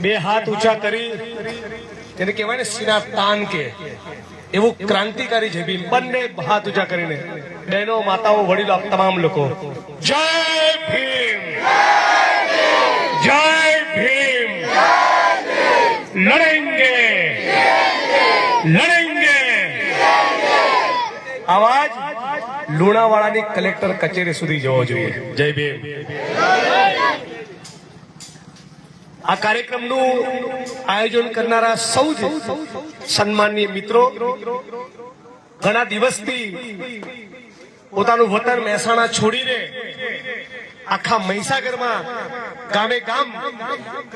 બે હાથ ઊંચા કરી, એને કહેવાય ને સીના તાન કે, એવું ક્રાંતિકારી છે ભીમ બંને હાથ ઊંચા કરીને બહેનો, માતાઓ, વડીલો તમામ લોકો. જય ભીમ! જય ભીમ! લડેંગે! લડેંગે! આવાજ લુણાવાડાની કલેક્ટર કચેરી સુધી જવો જોઈએ. જય ભીમ! આ કાર્યક્રમનું આયોજન કરનારા સૌ જ સન્માનીય મિત્રો, ઘણા દિવસથી પોતાનું વતન મહેસાણા છોડીને આખા મહીસાગરમાં ગામે ગામ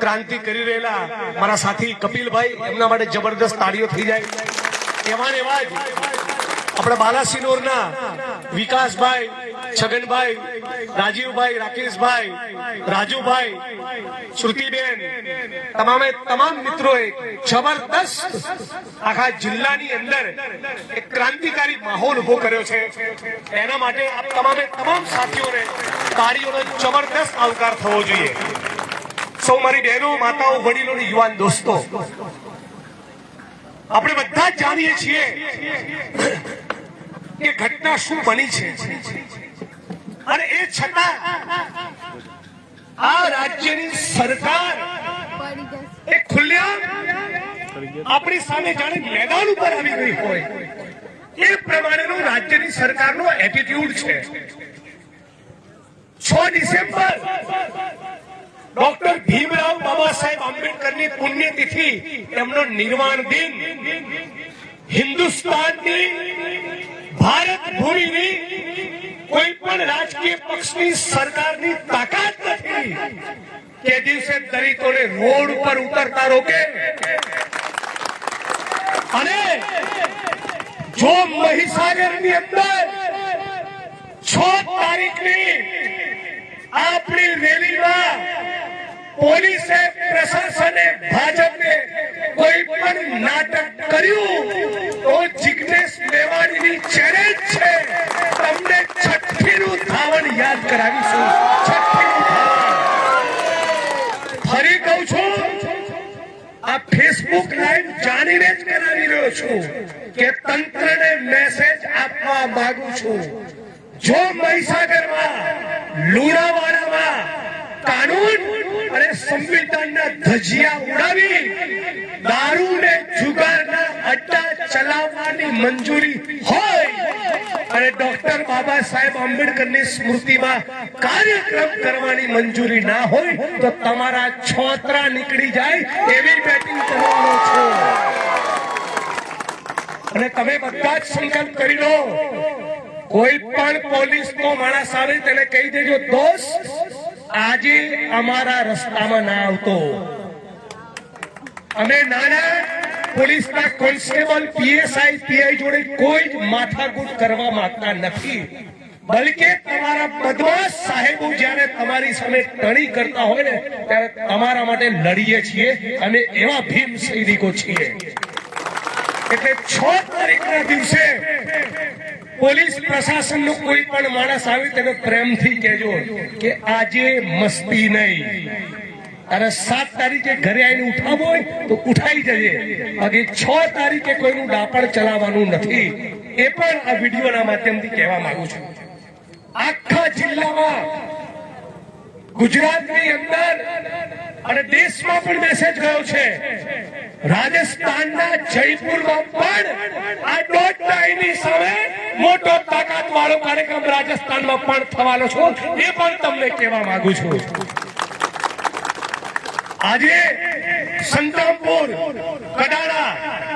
ક્રાંતિ કરી રહેલા મારા સાથી કપિલભાઈ, એમના માટે જબરદસ્ત તાળીઓ થઈ જાય. એવા ને એવા જ આપણા બાલાસિનોરના વિકાસભાઈ છગનભાઈ, રાજીવભાઈ, રાકેશભાઈ, રાજુભાઈ, શ્રુતિબેન, તમામે તમામ મિત્રોએ જબરદસ્ત આખા જિલ્લાની અંદર એક ક્રાંતિકારી માહોલ ઊભો કર્યો છે. એના માટે આપ તમામે તમામ સાથીઓને તાળીઓનો જબરદસ્ત આવકાર થવો જોઈએ. સૌ મારી બહેનો, માતાઓ, વડીલો યુવાન દોસ્તો, આપણે બધા જાણીએ છીએ કે ઘટના શું બની છે. અને એ છતાં આ રાજ્યની સરકાર એ ખુલ્લા આપણી સામે જાણે મેદાન ઉપર આવી ગઈ હોય. એ પ્રમાણેનો રાજ્યની સરકારનો એટીટ્યુડ છે. છ ડિસેમ્બર ડોક્ટર ભીમરાવ બાબા સાહેબ આંબેડકરની પુણ્યતિથિ, એમનો નિર્વાણ દિન, હિન્દુસ્તાનની ભારત ભૂમિની કોઈ પણ રાજકીય પક્ષની સરકારની તાકાત નથી કે દિવસે દલિતોને રોડ ઉપર ઉતરતા રોકે. અને જો મહીસાગરની અંદર છ તારીખની આપણી રેલીમાં પોલીસે પ્રશાસને ભાજપે કોઈ પણ નાટક કર્યું, તો જિજ્ઞેશ મેવાણીની ચેલેન્જ છે. યાદ કરાવીશું. ફરી કહું છું, આ ફેસબુક લાઈવ જાણીને જ કરાવી રહ્યો છું કે તંત્રને મેસેજ આપવા માંગુ છું. જો મહીસાગરમાં, લુણાવાડામાં કાનૂન અને સંવિધાનના ધજિયા ઉડાવી દારૂ ને જુગારના અડ્ડા ચલાવવાની મંજૂરી હોય અને ડોક્ટર બાબા સાહેબ આંબેડકરની સ્મૃતિમાં કાર્યક્રમ કરવાની મંજૂરી ના હોય તો તમારા છોતરા નીકળી જાય એવી બેટિંગ કરવાનો છો. અને તમે બધા જ સંકલ્પ કરી લો, કોઈ પણ પોલીસ નો માણસ આવે તેને કહી દેજો, દોસ્ત, આજે અમારા રસ્તામાં ના આવતો. અમે નાના પોલીસના કોન્સ્ટેબલ પીએસઆઈ પીઆઈ જોડે કોઈ માથાકૂટ કરવા માંગતા નથી. તમારા બદમાશ સાહેબો જ્યારે તમારી સામે ટણી કરતા હોય ને, ત્યારે તમારા માટે લડીએ છીએ અને એવા ભીમ સૈનિકો છીએ. એટલે છ તારીખના દિવસે પોલીસ પ્રશાસન નો કોઈ પણ માણસ આવે, તેને પ્રેમથી કહેજો કે આજે મસ્તી નહીં. અને સાત તારીખે ઘરે આવીને ઉઠાવો હોય તો ઉઠાઈ જઈએ બાકી છ તારીખે કોઈનું ડાપણ ચલાવવાનું નથી. એ પણ આ વિડીયોના માધ્યમથી કહેવા માંગુ છું. આખા જિલ્લામાં, ગુજરાતની અંદર અને દેશમાં પણ મેસેજ ગયો છે. રાજસ્થાનના જયપુરમાં પણ આ દોઢ ડાયની સામે મોટો તાકાત વાળો કાર્યક્રમ રાજસ્થાનમાં પણ થવાનો છો. એ પણ તમને કહેવા માંગુ છું. આજે સંતરામપુર, કડાણા,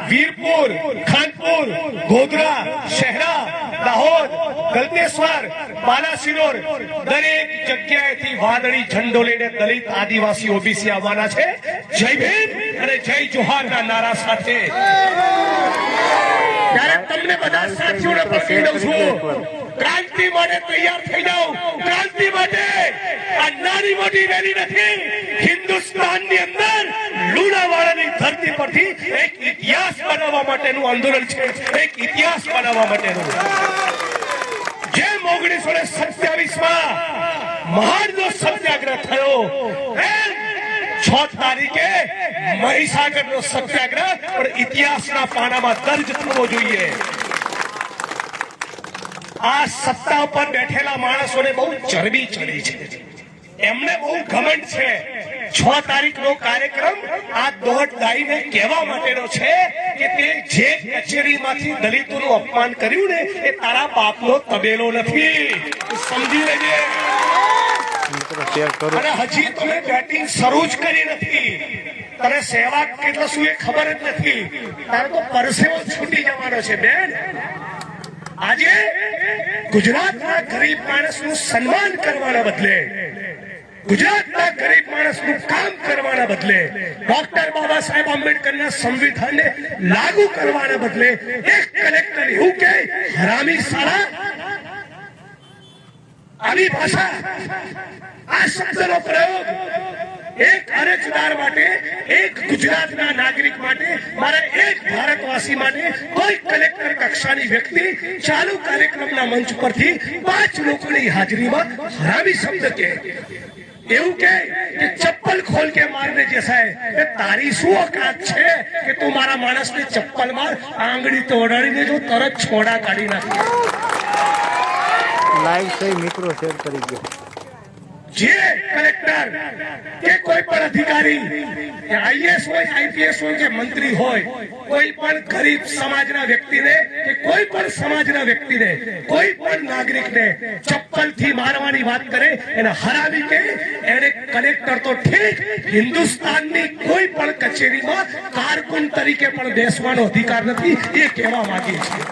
વીરપુર, ખાનપુર, ગોધરા, શહેરા, દાહોદ, ગલતેશ્વર બાલાસિનોર દરેક જગ્યાએથી વાદળી ઝંડો લઈને દલિત આદિવાસી ઓબીસી આવવાના છે. જય ભીમ અને જય જોહારના નારા સાથે. ત્યારે તમને બધા સાથીઓને પણ દઉં છું ક્રાંતિ માટે તૈયાર થઈ જાઓ. ક્રાંતિ માટે આ નાની મોટી રેલી નથી. હિન્દુસ્તાનની અંદર લુણાવાડાની ધરતી પરથી એક ઇતિહાસ બનાવવા માટેનું આંદોલન છે. એક ઇતિહાસ બનાવવા માટેનું. જેમ ઓગણીસો ને સત્યાવીસમાં મહાન સત્યાગ્રહ થયો છ તારીખે મહીસાગરનો સત્યાગ્રહ પણ ઇતિહાસના પાનામાં દર્જ થવો જોઈએ. આ સત્તા પર બેઠેલા માણસોને બહુ ચરબી ચડી છે. એમને બહુ ઘમંડ છે. છ તારીખનો કાર્યક્રમ આ દોઢ દાઈને કહેવા માટેનો છે કે તે જે કચેરીમાંથી દલિતોનું અપમાન કર્યું ને એ તારા બાપનો તબેલો નથી. સમજી લેજે. અને હજી તમે બેટિંગ શરૂ જ કરી નથી. તને સેવા કેટલો શું એ ખબર જ નથી. તારે તો પરસેવો છૂટી જવાનો છે બેન. આજે ગુજરાતના ગરીબ માણસનું સન્માન કરવાના બદલે, ગુજરાતના ગરીબ માણસનું કામ કરવાના બદલે, ડોક્ટર બાબા સાહેબ આંબેડકરના સંવિધાનને લાગુ કરવાના બદલે એક કલેક્ટર એવું કે હરામી સારા. આવી ભાષા, આ શબ્દનો પ્રયોગ એક અરજદાર માટે, એક ગુજરાતના નાગરિક માટે, મારા એક ભારતવાસી માટે કોઈ કલેક્ટર કક્ષાની વ્યક્તિ ચાલુ કાર્યક્રમના મંચ પરથી પાંચ લોકોની હાજરીમાં હરાવી શબ્દ કે. એવું કે ચપ્પલ ખોલ કે મારને જે સાહેબ એ તારી શું ઓકાત છે કે તું મારા માણસને ચપ્પલ માર, આંગળી તોડાડીને જો તરત છોડા કાઢી નાખે. લાઈવ થઈ મિત્રો શેર કરી દો જે કલેક્ટર કે કોઈ પણ અધિકારી આઈએસ હોય, આઈપીએસ હોય, કે મંત્રી હોય, કોઈ પણ ગરીબ સમાજના વ્યક્તિને, કે કોઈ પણ સમાજના વ્યક્તિને, કોઈ પણ નાગરિકને ચપ્પલથી મારવાની વાત કરે, એને હરાવી કે એને કલેક્ટર તો ઠીક, હિન્દુસ્તાનની કોઈ પણ કચેરીમાં કારકુન તરીકે પણ બેસવાનો અધિકાર નથી, એ કહેવા માંગીએ છીએ.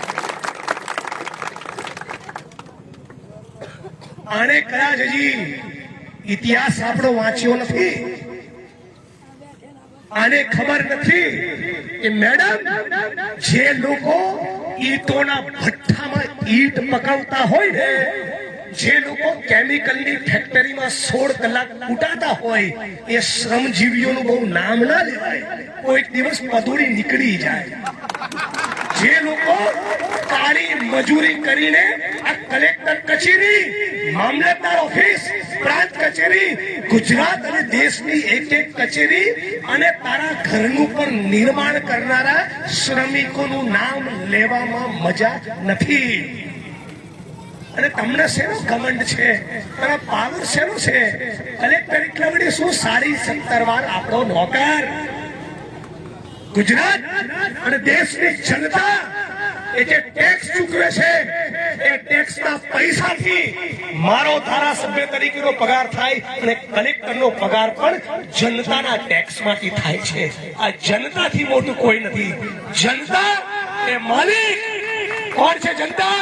આને કદાચ હજી ઇતિહાસ આપણો વાંચ્યો નથી. આને ખબર નથી કે મેડમ, જે લોકો ઈટોના ભઠ્ઠામાં ઈટ પકવતા હોય ને, જે લોકો કેમિકલની ફેક્ટરીમાં સોળ કલાક કૂટાતા હોય, એ શ્રમજીવીઓનું બહુ નામ ના લેવાય. કોઈક દિવસ પધુડી નીકળી જાય. જે લોકો કાળી મજૂરી કરીને આ કલેક્ટર કચેરી, મામલતદાર ઓફિસ, પ્રાંત કચેરી, ગુજરાત અને દેશની એક એક કચેરી અને તારા ઘરનું પણ નિર્માણ કરનારા શ્રમિકોનું નામ લેવામાં મજા નથી. અને તમને શેનો ઘમંડ છે? તમે પાવર શેનો છે? કલેક્ટર એટલે વળી શું સારી સત્તર વાર આપણો નોકર? ગુજરાત અને દેશની જનતા એ જે ટેક્સ ચૂકવે છે, એ ટેક્સના પૈસાથી મારો ધારાસભ્ય તરીકેનો પગાર થાય અને કલેક્ટરનો પગાર પણ જનતાના ટેક્સમાંથી થાય છે. આ જનતાથી મોટું કોઈ નથી. જનતા એ માલિક. કોણ છે જનતા?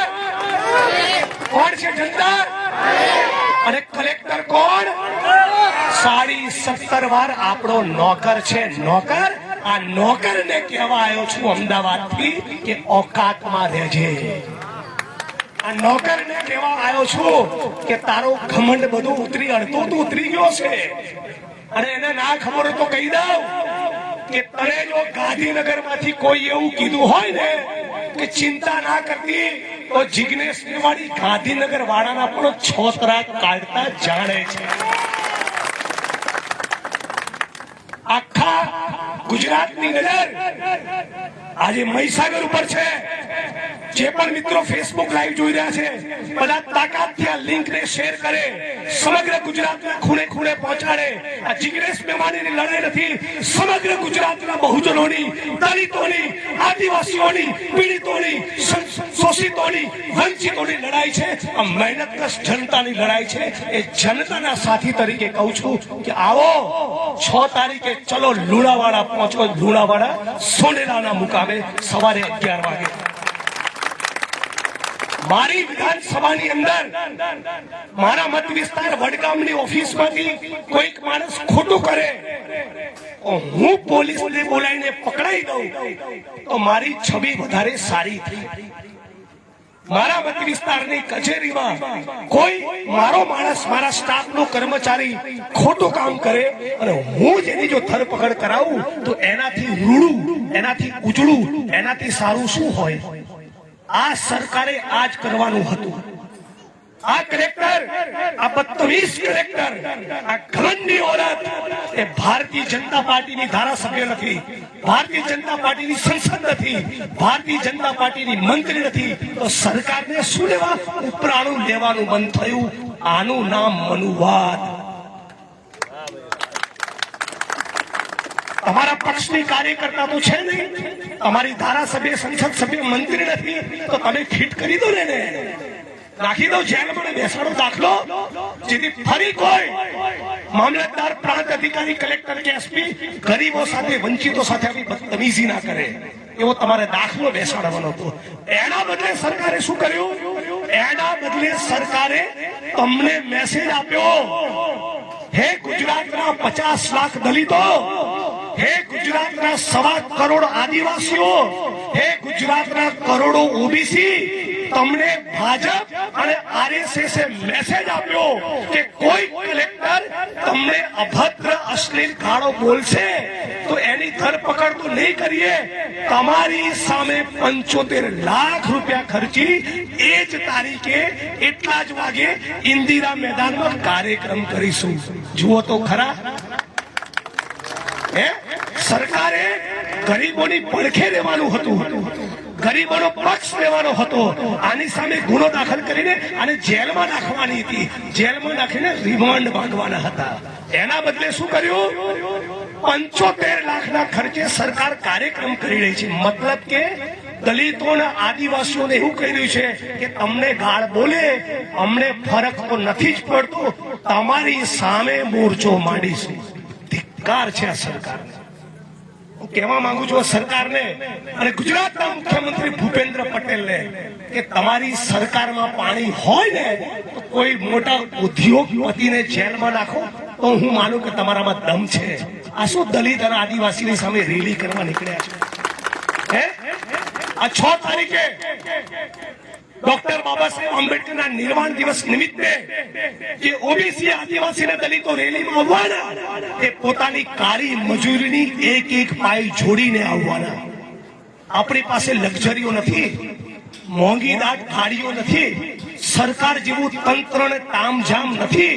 કોણ છે જનતા? અને કલેક્ટર કોણ? સાડી સત્તર વાર આપણો નોકર છે. નોકર આ નોકર ને કહેવા આવ્યો છું અમદાવાદથી કે ઓકાતમાં રહેજે. આ નોકર ને કહેવા આવ્યો છું કે તારો ઘમંડ બધું ઉતરી અડતો તો ઉતરી ગયો છે. અને એને ના ખબર તો કહી દઉં કે તને જો ગાંધીનગરમાંથી કોઈ એવું કીધું હોય ને કે ચિંતા ના કરતી, તો જિજ્ઞેશ મેવાડી ગાંધીનગર વાળાના પણ છોતરા કાઢતા જાણે છે. આખા ગુજરાતની નજર આજે મહીસાગર ઉપર છે. જે પણ મિત્રો ફેસબુક લાઈવ જોઈ રહ્યા છે, બધા તાકાતથી આ લિંક ને શેર કરે, સમગ્ર ગુજરાતના ખૂણે ખૂણે પહોંચાડે. આ જિગ્નેશ મેવાણીની લડાઈ નથી, સમગ્ર ગુજરાતના બહુજનોની, દલિતોની, આદિવાસીઓની, પીડિતોની શોષિતોની વંચિતોની લડાઈ છે, આ મહેનતકશ જનતાની લડાઈ છે. એ જનતાના સાથી તરીકે કહું છું કે આવો, છ તારીખે ચલો લુણાવાડા પહોંચો. લુણાવાડા સોનેરાના મુકામે સવારે અગિયાર વાગે. મારી વિધાનસભાની અંદર, મારા મત વિસ્તાર વડગામની ઓફિસમાંથી કોઈક માણસ ખોટું કરે હું પોલીસને બોલાવીને પકડાઈ દઉં, તો મારી છબી વધારે સારી થઈ. મારા મત વિસ્તારની કચેરીમાં કોઈ મારો માણસ, મારા સ્ટાફનો કર્મચારી ખોટું કામ કરે અને હું જેની જો ધરપકડ કરાવું, તો એનાથી રૂડું, એનાથી ઉજળું, એનાથી સારું શું હોય? આ સરકારે આ જ કરવાનું હતું. આ કલેક્ટર આ બત્રીસ કલેક્ટર આ ઘમંડી ઓળખ એ ભારતીય જનતા પાર્ટીની ધારાસભ્ય નથી, ભારતીય જનતા પાર્ટીની સંસદ નથી, ભારતીય જનતા પાર્ટીની મંત્રી નથી, તો સરકારને શું લેવા? ઉપરાણું લેવાનું બંધ થયું. આનું નામ મનુવાદ. તમારા પક્ષની કાર્યકર્તા તો છે નહીં. તમારી ધારાસભ્ય, સંસદ સભ્ય, મંત્રી નથી. તો તમે ફીટ કરી દો ને એને. નાખી દો, જેલમાં ને બેસાડો, દાખલો. જેથી ફરી કોઈ મામલતદાર, પ્રાંત અધિકારી, કલેક્ટર કે એસપી ગરીબો સાથે, વંચિતો સાથે આવી બદતમીઝી ના કરે. એવો તમારે દાખલો બેસાડવાનો હતો. એના બદલે સરકારે શું કર્યું? એના બદલે સરકારે તમને મેસેજ આપ્યો. હે ગુજરાતના પચાસ લાખ દલિતો, હે ગુજરાતના સવા કરોડ આદિવાસીઓ, હે ગુજરાતના કરોડો ઓબીસી તમને ભાજપ અને આરએસએસ મેસેજ આપ્યો કે કોઈ કલેક્ટર તમને અભદ્ર, અશ્લીલ ગાળો બોલશે, તો એની ધરપકડ તો નહીં કરીએ. તમારી સામે પંચોતેર લાખ રૂપિયા ખર્ચી એ જ તારીખે એટલા જ વાગે ઇન્દિરા મેદાનમાં કાર્યક્રમ કરીશું. જુઓ તો ખરા. હે? સરકારે ગરીબોની પડખે રહેવાનું હતું. ગરીબોનો પક્ષ લેવાનો હતો. આની સામે ગુનો દાખલ કરીને અને જેલમાં નાખવાની હતી. જેલમાં નાખીને રિમાન્ડ માંગવાના હતા. એના બદલે શું કર્યું? પંચોતેર લાખના ખર્ચે સરકાર કાર્યક્રમ કરી રહી છે. મતલબ કે દલિતો અને આદિવાસીઓને એવું કહી છે કે તમને ગાળ બોલે, અમને ફરક તો નથી જ પડતો. તમારી સામે મોરચો માંડીશું. ધિક્કાર છે આ સરકારને. હું કહેવા માંગુ છું સરકારને અને ગુજરાતના મુખ્યમંત્રી ભૂપેન્દ્ર પટેલને કે તમારી સરકારમાં પાણી હોય ને, તો કોઈ મોટા ઉદ્યોગપતિને જેલમાં નાખો, તો હું માનું કે તમારામાં દમ છે. આ શું દલિત અને આદિવાસીની સામે રેલી કરવા નીકળ્યા છે? હે? આ છ તારીખે ડોક્ટર બાબા સાહેબ આંબેડકરના નિર્વાણ દિવસ નિમિત્તે જે ઓબીસી આદિવાસી અને દલિતો રેલીમાં આવવાના એ પોતાની કાળી મજૂરીની એક એક પાય જોડીને આવવાના આપણી પાસે લક્ઝરીઓ નથી મોંઘી દાટ ગાડીઓ નથી સરકાર જેવું તંત્ર ને તામઝામ નથી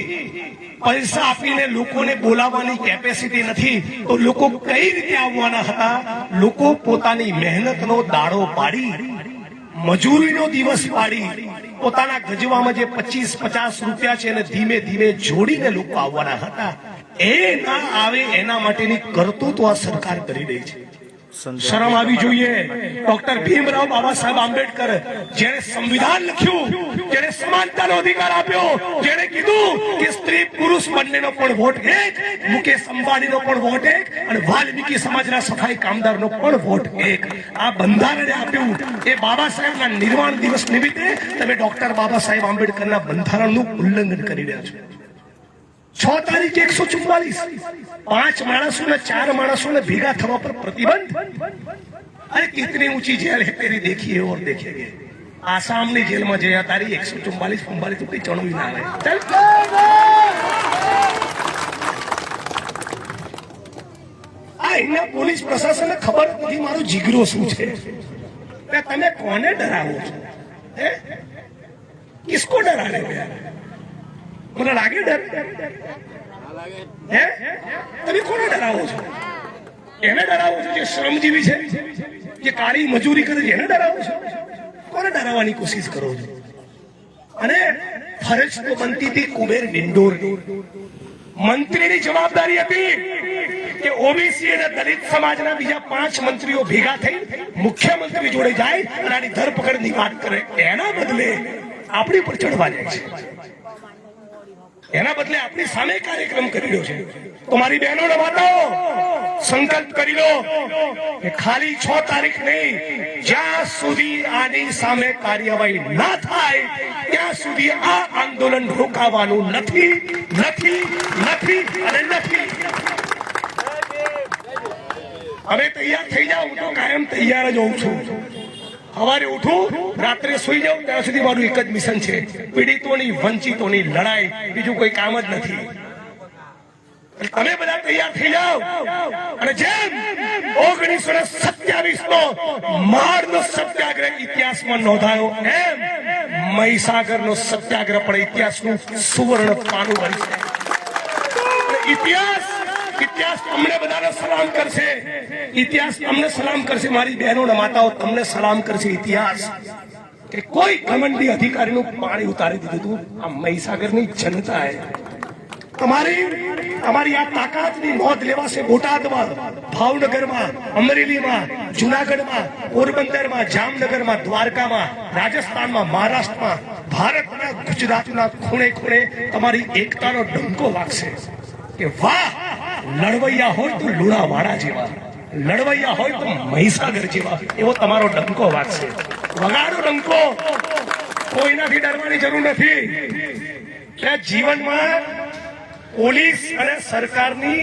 પૈસા આપીને લોકોને બોલાવવાની કેપેસિટી નથી તો લોકો કઈ રીતે આવવાના હતા લોકો પોતાની મહેનતનો દાડો પાડી મજૂરીનો દિવસ પાડી, પોતાના ગજવામાં જે પચીસ, પચાસ રૂપિયા છે એને ધીમે ધીમે જોડીને લોકો આવવાના હતા. એ ના આવે એના માટેની કરતૂતો આ સરકાર કરી રહી છે. શરમ આવી જોઈએ. ડોક્ટર ભીમરાવ બાબા સાહેબ આંબેડકર જેણે સંવિધાન લખ્યું જેણે સમાનતાનો અધિકાર આપ્યો જેણે કીધું કે સ્ત્રી પુરુષ બંનેનો પણ વોટ એક મુકેશ અંબાણીનો પણ વોટ એક અને વાલ્મીકી સમાજના સફાઈ કામદારનો પણ વોટ એક. આ બંધારણે આપ્યું. એ બાબા સાહેબના નિર્વાણ દિવસ નિમિત્તે તમે ડોક્ટર બાબા સાહેબ આંબેડકરના બંધારણનું ઉલ્લંઘન કરી રહ્યા છો. છ તારીખ એકસો ચુમ્માલીસ. પાંચ માણસો ને ચાર માણસો ને ભેગા થવા પર પ્રતિબંધ. અરે કેટલી ઊંચી જેલ હે તેરી દેખીએ ઓર દેખેગે આસામની જેલમાં જયા તારી એકસો ચુમ્માલીસ પંબાલીસ તો કઈ ચણવી ના આવે. ચાલ. આ એના પોલીસ પ્રશાસનને ખબર નથી મારો જીગરો શું છે? તમે કોને ડરાવો છો? હે? કિસકો ડરા રહે મને લાગે ડર? હે? તમે કોને ડરાવો છો? એને ડરાવો છો જે શ્રમજીવી છે? જે કાળી મજૂરી કરે છે, એને ડરાવો છો? કોને ડરાવવાની કોશિશ કરો છો? અને ફરજ તો બનતી હતી કુબેર ડિંડોર મંત્રીની જવાબદારી હતી કે ઓબીસી અને દલિત સમાજના બીજા પાંચ મંત્રીઓ ભેગા થઈ મુખ્યમંત્રી જોડે જાય અને આની ધરપકડની વાત કરે. એના બદલે આપણી પર ચડવા જાય છે. એના બદલે આપણી સામે કાર્યક્રમ કરી રહ્યો છે. તો મારી બહેનોને સંકલ્પ કરી લો કે ખાલી છ તારીખ નહીં, જ્યાં સુધી આની સામે કાર્યવાહી ના થાય, ત્યાં સુધી આ આંદોલન રોકાવાનું નથી નથી નથી અને નથી. હવે તૈયાર થઈ જાઉં તો કાયમ તૈયાર જ હોઉં છું. સવારે ઉઠું, રાત્રે સુઈ જાઉં, ત્યાં સુધી મારું એક જ મિશન છે. પીડિતોની, વંચિતોની લડાઈ. બીજું કોઈ કામ જ નથી. તમે બધા તૈયાર થઈ જાઓ. અને જેમ ઓગણીસો ને સત્યાવીસ નો માર્ગ સત્યાગ્રહ ઇતિહાસમાં નોંધાયો, એમ મહીસાગરનો સત્યાગ્રહ પણ ઇતિહાસનું સુવર્ણ પાનું બનશે. ઇતિહાસ ઇતિહાસ તમને બધાને સલામ કરશે. ઇતિહાસ તમને સલામ કરશે. મારી બહેનો ને માતાઓ, તમને સલામ કરશે. ઇતિહાસ કે કોઈ ઘમંડી અધિકારીનું પાણી ઉતારી દીધું હતું. આ મહીસાગરની જનતાએ તમારી અમારી આ તાકાતની નોંધ લેવાશે બોટાદમાં, ભાવનગરમાં, અમરેલીમાં, જુનાગઢમાં, પોરબંદરમાં, જામનગરમાં, દ્વારકામાં, રાજસ્થાનમાં, મહારાષ્ટ્રમાં, ભારતના ગુજરાતના ખૂણે ખૂણે તમારી એકતાનો ડંકો વાગશે. કે વાહ! લડવૈયા હોય તો લુણાવાડા જેવા, લડવૈયા હોય તો મહીસાગર જેવા. એવો તમારો ડંકો વાગશે વગાડો ડંકો. કોઈનાથી ડરવાની જરૂર નથી. કે જીવનમાં પોલીસ અને સરકારની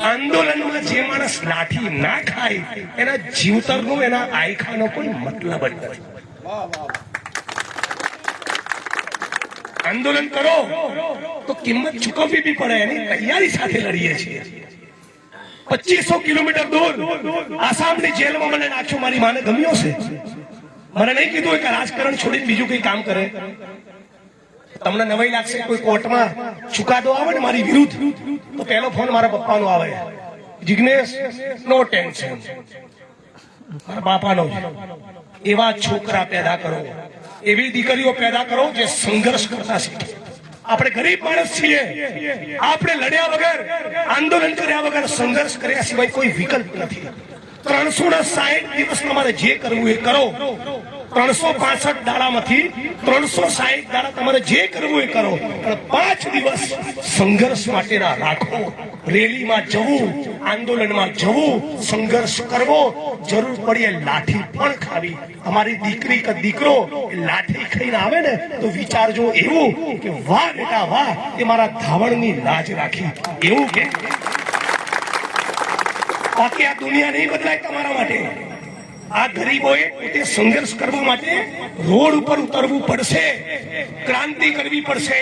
આંદોલનમાં જે માણસ લાઠી ના ખાય, એના જીવતરનું, એના આયખાનો કોઈ મતલબ જ નથી. આંદોલન કરો, તો કિંમત ચૂકવવી બી પડે, એની તૈયારી સાથે લડીએ છીએ. પચીસો કિલોમીટર દૂર આસામની જેલમાં મને નાખ્યો, મારી માને ગમ્યો છે. મને નહીં કીધું કે રાજકારણ છોડીને બીજું કઈ કામ કરે. તમને નવાઈ લાગશે કોઈ કોર્ટમાં ચુકાદો આવે ને મારી વિરુદ્ધ, તો પહેલો ફોન મારા પપ્પાનો આવે. Jignesh, no tension. મારા બાપાનો. એવા છોકરા પેદા કરો. એવી દીકરીઓ પેદા કરો જે સંઘર્ષ કરતા શીખે. આપણે ગરીબ માણસ છીએ. આપણે લડ્યા વગર, આંદોલન કર્યા વગર સંઘર્ષ કર્યા સિવાય કોઈ વિકલ્પ નથી. ત્રણસો ના સાહીઠ દિવસ તમારે જે કરવું એ કરો. ત્રણસો પાસઠ દાડામાંથી ત્રણસો સાહીઠ દાડા તમારે જે કરવું એ કરો. પણ પાંચ દિવસ સંઘર્ષ માટેના રાખો. રેલીમાં જવું, આંદોલનમાં જવું, સંઘર્ષ કરવો, જરૂર પડીએ લાઠી પણ ખાવી. અમારી દીકરી કે દીકરો લાઠી ખાઈને આવે ને તો વિચારજો એવું કે વાહ બેટા વાહ, એ મારા ધાવણની લાજ રાખી. એવું કે? બાકી આ દુનિયા નહીં બદલાય તમારા માટે. આ ગરીબોએ પોતે સંઘર્ષ કરવા માટે રોડ ઉપર ઉતરવું પડશે. ક્રાંતિ કરવી પડશે.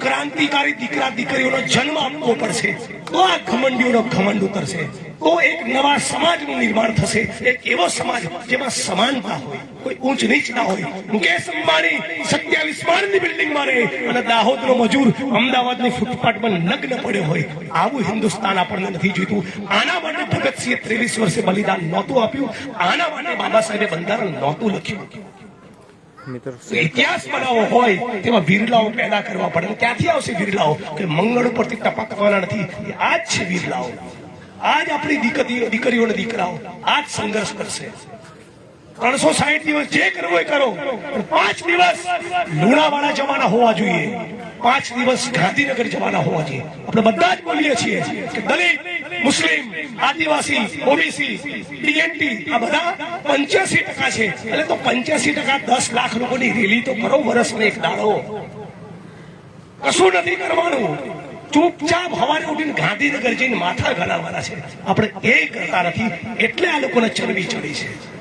ક્રાંતિકારી દીકરા દીકરીઓનો જન્મ આપવો પડશે. તો આ ઘમંડીઓનો ઘમંડ ઉતરશે. તો એક નવા સમાજનું નિર્માણ થશે. એક એવો સમાજ જેમાં સમાનતા હોય. કોઈ ઊંચ નીચ ના હોય. મુકેશ અંબાણી સત્યાવીસ માળની બિલ્ડિંગમાં રહે અને દાહોદનો મજૂર અમદાવાદની ફૂટપાથમાં નગ્ન પડ્યો હોય. આવું હિન્દુસ્તાન આપણને નથી જોઈતું. આના માટે ભગતસિંહે ત્રેવીસ વર્ષે બલિદાન નહોતું આપ્યું. આના માટે બાબા સાહેબે બંધારણ નહોતું લખ્યું. ઇતિહાસ બનાવવો હોય તેમાં વિરલાઓ પેદા કરવા પડે. ક્યાંથી આવશે વિરલાઓ કે મંગળ ઉપરથી ટપકવાના નથી. આ જ છે વિરલાઓ આજ આપણી દીકરીઓ અને દીકરાઓ આજ સંઘર્ષ કરશે. ત્રણસો સાહીઠ દિવસ જે કરવો એ કરો પાંચ દિવસ લુણાવાડા જવાના હોવા જોઈએ. પાંચ દિવસ ગાંધીનગર જવાના હોવા જોઈએ. આપણે બધા જ બોલીએ છીએ કે દલિત, મુસ્લિમ, આદિવાસી, ઓબીસી, ટીએનટી, આ બધા પંચ્યાસી ટકા છે. એટલે તો પંચ્યાસી ટકા દસ લાખ લોકોની રેલી તો કરો વર્ષને એક દાડો. કશું નથી કરવાનું. ચૂપચાપ હવારે ઉઠીને ગાંધીનગર જઈને માથા ગણાવવાના છે. આપણે એ કરતા નથી. એટલે આ લોકોને ચરબી ચડી છે.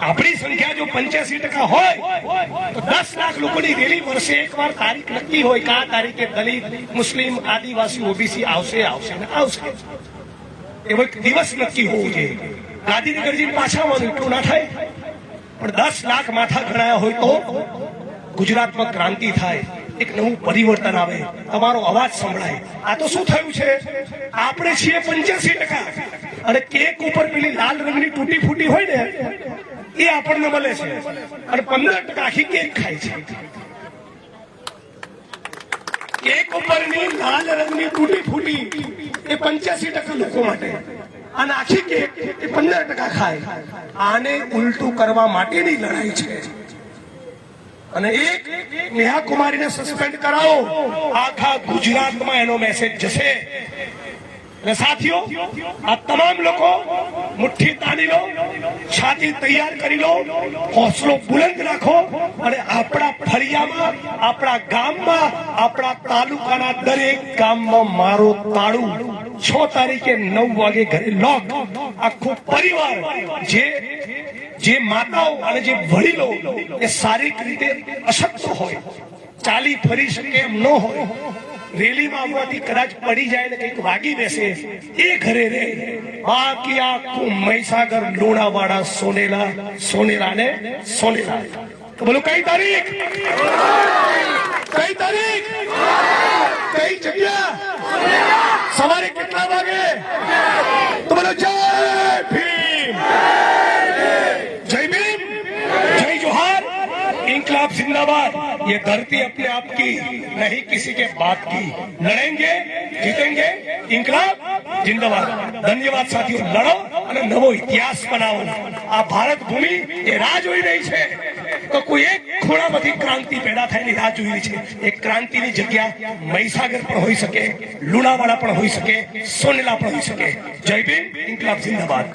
આપણી સંખ્યા જો પંચ્યાસી ટકા હોય, તો દસ લાખ લોકોની રેલી વર્ષે એકવાર તારીખ નક્કી હોય કે તારીખે દલિત, મુસ્લિમ, આદિવાસી, ઓબીસી આવશે આવશે ને આવશે. એવો એક દિવસ નક્કી હોવું જોઈએ. ગાંધીનગર જઈને પાછા આવવાનું એટલું ના થાય. પણ દસ લાખ માથા ગણાયા હોય તો ગુજરાતમાં ક્રાંતિ થાય. એક નવું પરિવર્તન આવે, તમારો અવાજ સંભળાય. આ તો શું થયું છે? આપણે છીએ પંચ્યાસી ટકા. અને કેક ઉપર પેલી લાલ રંગની તૂટી ફૂટી હોય ને, એ આપણને મળે છે. અને પંદર ટકા આખી કેક ખાય છે. કેક ઉપરની લાલ રંગની તૂટી ફૂટી એ પંચ્યાસી ટકા લોકો માટે. અને આખી કેક એ પંદર ટકા ખાય. આને ઉલટું કરવા માટેની લડાઈ છે. અને એક નેહા કુમારીને સસ્પેન્ડ કરાવો. આખા ગુજરાતમાં એનો મેસેજ જશે. અને સાથીઓ, આ તમામ લોકો મુઠ્ઠી તાની લો, છાતી તૈયાર કરી લો, હોસલો બુલંદ રાખો અને આપણા ફળિયામાં, આપણા ગામમાં, આપણા તાલુકાના દરેક ગામમાં મારો તાળું. છ તારીખે નવ વાગે ઘરે લોક આખો પરિવાર જે જે માતાઓ અને જે વડીલો એ શારીરિક રીતે અશક્ત હોય, ચાલી ફરી શકે એમ ન હોય, રેલીમાં આવવાથી કદાચ પડી જાય વાગી બેસે, એ ઘરે રે બાકી આખું મહીસાગર, લુણાવાડા, સોનેલા સોનેલા. સોનેલા બોલો, કઈ તારીખ? કઈ તારીખ? કઈ જગ્યા? સવારે કેટલા વાગે? તો બોલો, જય इंकलाब जिंदाबाद ये धरती अपने आप की नहीं किसी के बात की लड़ेंगे जीतेंगे इंकलाब जिंदाबाद धन्यवाद साथियों लड़ो અને નવો ઇતિહાસ બનાવો આ ભારત ભૂમિ એ રાહ જોઈ રહી છે તો કોઈ એક ખૂણામાંથી ક્રાંતિ પેદા થયેલી રાહ જોઈ રહી છે એ ક્રાંતિની જગ્યા મહીસાગર પણ હોઈ શકે લુણાવાડા પણ હોઈ શકે સોનેલા પણ હોઈ શકે જય ભીમ ઇન્કલાબ જિંદાબાદ